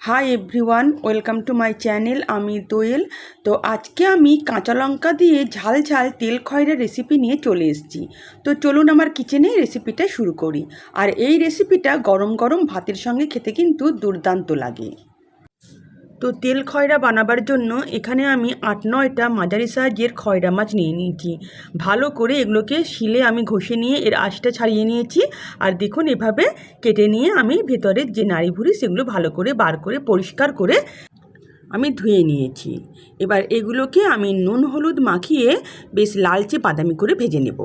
Hi everyone welcome to my channel আমি দোয়েল। তো আজকে আমি কাঁচা লঙ্কা দিয়ে ঝাল ঝাল তেল খয়রা রেসিপি নিয়ে চলে এসেছি। তো চলুন আমার কিচেনে রেসিপিটা শুরু করি। আর এই রেসিপিটা গরম গরম ভাতের সঙ্গে খেতে কিন্তু দুর্দান্ত লাগে। তো তেল খয়রা বানাবার জন্য এখানে আমি আট নয়টা মাঝারি সাইজের খয়রা মাছ নিয়ে নিয়েছি। ভালো করে এগুলোকে শিলে আমি ঘষে নিয়ে এর আঁশটা ছাড়িয়ে নিয়েছি আর দেখুন এভাবে কেটে নিয়ে আমি ভেতরের যে নাড়ি ভুড়ি সেগুলো ভালো করে বার করে পরিষ্কার করে আমি ধুয়ে নিয়েছি। এবার এগুলোকে আমি নুন হলুদ মাখিয়ে বেশ লালচে বাদামি করে ভেজে নেব।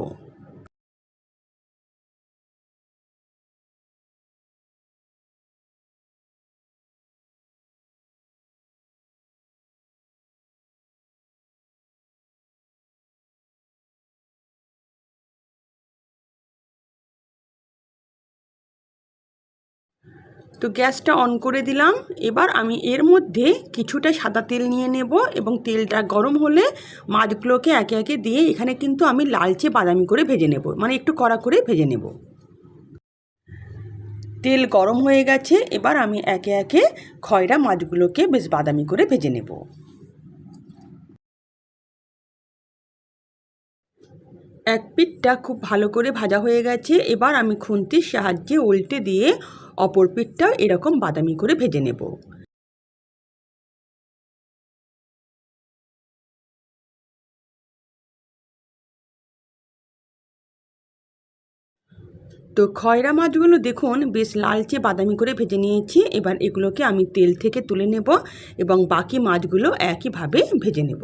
তো গ্যাসটা অন করে দিলাম। এবার আমি এর মধ্যে কিছুটা সাদা তেল নিয়ে নেব এবং তেলটা গরম হলে মাছগুলোকে একে একে দিয়ে এখানে কিন্তু আমি লালচে বাদামি করে ভেজে নেব মানে একটু কড়া করে ভেজে নেব। তেল গরম হয়ে গেছে, এবার আমি একে একে খয়রা মাছগুলোকে বেশ বাদামি করে ভেজে নেব। এক পিঠটা খুব ভালো করে ভাজা হয়ে গেছে, এবার আমি খুন্তির সাহায্যে উল্টে দিয়ে অপর পিঠটা এরকম বাদামি করে ভেজে নেব। তো খয়রা মাছগুলো দেখুন, বেশ লালচে বাদামি করে ভেজে নিয়েছি। এবার এগুলোকে আমি তেল থেকে তুলে নেব এবং বাকি মাছগুলো একইভাবে ভেজে নেব।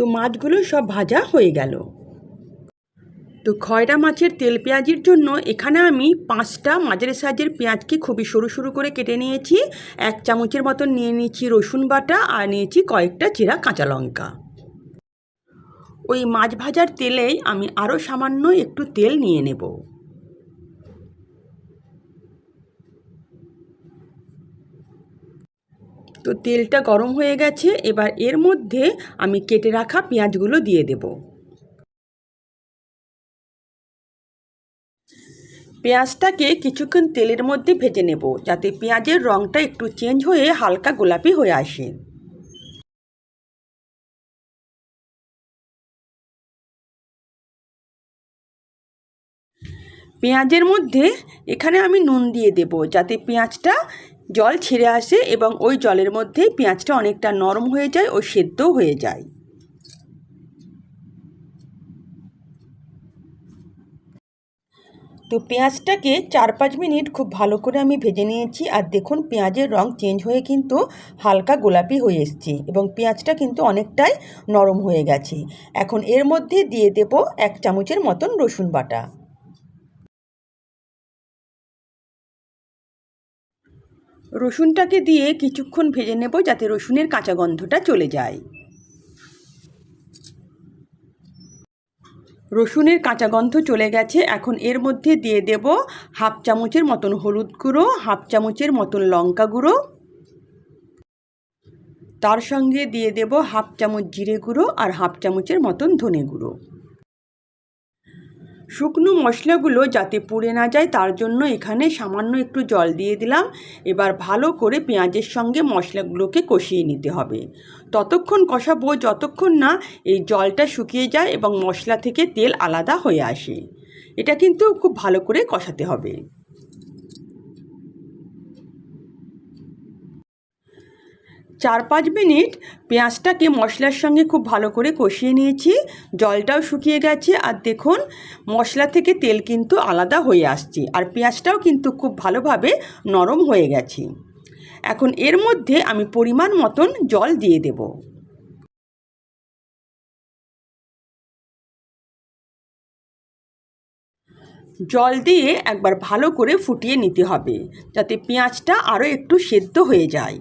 তো মাছগুলো সব ভাজা হয়ে গেল। তো খয়রা মাছের তেল পেঁয়াজির জন্য এখানে আমি পাঁচটা মাঝারি সাইজের পেঁয়াজকে খুবই সরু সরু করে কেটে নিয়েছি। এক চামচের মতন নিয়ে নিয়েছি রসুন বাটা আর নিয়েছি কয়েকটা চেরা কাঁচা লঙ্কা। ওই মাছ ভাজার তেলেই আমি আরও সামান্য একটু তেল নিয়ে নেব। তো তেলটা গরম হয়ে গেছে, এবার এর মধ্যে আমি কেটে রাখা পেঁয়াজগুলো দিয়ে দেব। পেঁয়াজটাকে কিছুক্ষণ তেলের মধ্যে ভেজে নেব, যাতে পেঁয়াজের রঙটা একটু চেঞ্জ হয়ে হালকা গোলাপি হয়ে আসে। পেঁয়াজের মধ্যে এখানে আমি নুন দিয়ে দেব, যাতে পেঁয়াজটা জল ছেড়ে আসে এবং ওই জলের মধ্যে পেঁয়াজটা অনেকটা নরম হয়ে যায় ও সেদ্ধও হয়ে যায়। তো পেঁয়াজটাকে চার পাঁচ মিনিট খুব ভালো করে আমি ভেজে নিয়েছি আর দেখুন পেঁয়াজের রং চেঞ্জ হয়ে কিন্তু হালকা গোলাপি হয়ে এসছে এবং পেঁয়াজটা কিন্তু অনেকটাই নরম হয়ে গেছে। এখন এর মধ্যে দিয়ে দেব এক চামচের মতন রসুন বাটা। রসুনটাকে দিয়ে কিছুক্ষণ ভেজে নেব যাতে রসুনের কাঁচা গন্ধটা চলে যায়। রসুনের কাঁচা গন্ধ চলে গেছে, এখন এর মধ্যে দিয়ে দেব হাফ চামচের মতন হলুদ গুঁড়ো, হাফ চামচের মতন লঙ্কা গুঁড়ো। তার সঙ্গে দিয়ে দেব হাফ চামচ জিরে গুঁড়ো আর হাফ চামচের মতন ধনে গুঁড়ো। শুকনো মশলাগুলো যাতে পুড়ে না যায়, তার জন্য এখানে সামান্য একটু জল দিয়ে দিলাম। এবার ভালো করে পেঁয়াজের সঙ্গে মশলাগুলোকে কষিয়ে নিতে হবে। ততক্ষণ কষাবো যতক্ষণ না এই জলটা শুকিয়ে যায় এবং মশলা থেকে তেল আলাদা হয়ে আসে। এটা কিন্তু খুব ভালো করে কষাতে হবে। চার পাঁচ মিনিট পেঁয়াজটাকে মশলার সঙ্গে খুব ভালো করে কষিয়ে নিয়েছি। জলটাও শুকিয়ে গেছে আর দেখুন, মশলা থেকে তেল কিন্তু আলাদা হয়ে আসছে আর পেঁয়াজটাও কিন্তু খুব ভালোভাবে নরম হয়ে গেছে। এখন এর মধ্যে আমি পরিমাণ মতন জল দিয়ে দেব। জল দিয়ে একবার ভালো করে ফুটিয়ে নিতে হবে যাতে পেঁয়াজটা আরও একটু সেদ্ধ হয়ে যায়।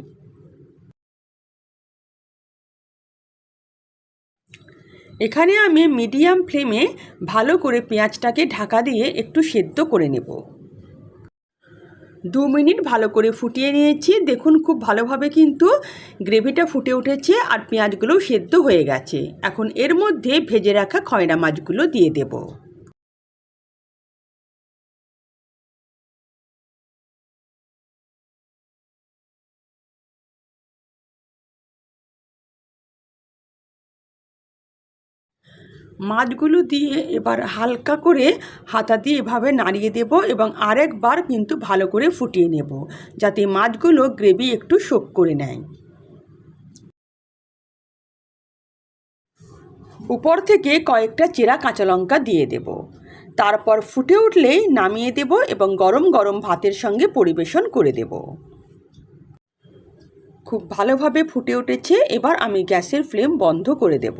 এখানে আমি মিডিয়াম ফ্লেমে ভালো করে পেঁয়াজটাকে ঢাকা দিয়ে একটু সেদ্ধ করে নেব। দু মিনিট ভালো করে ফুটিয়ে নিয়েছি। দেখুন খুব ভালোভাবে কিন্তু গ্রেভিটা ফুটে উঠেছে আর পেঁয়াজগুলোও সেদ্ধ হয়ে গেছে। এখন এর মধ্যে ভেজে রাখা খয়রা মাছগুলো দিয়ে দেব। মাছগুলো দিয়ে এবার হালকা করে হাতা দিয়ে এভাবে নাড়িয়ে দেব এবং আরেকবার কিন্তু ভালো করে ফুটিয়ে নেব, যাতে মাছগুলো গ্রেভি একটু শোক করে নেয়। উপর থেকে কয়েকটা চেরা কাঁচা লঙ্কা দিয়ে দেব। তারপর ফুটে উঠলেই নামিয়ে দেব এবং গরম গরম ভাতের সঙ্গে পরিবেশন করে দেব। খুব ভালোভাবে ফুটে উঠেছে, এবার আমি গ্যাসের ফ্লেম বন্ধ করে দেব।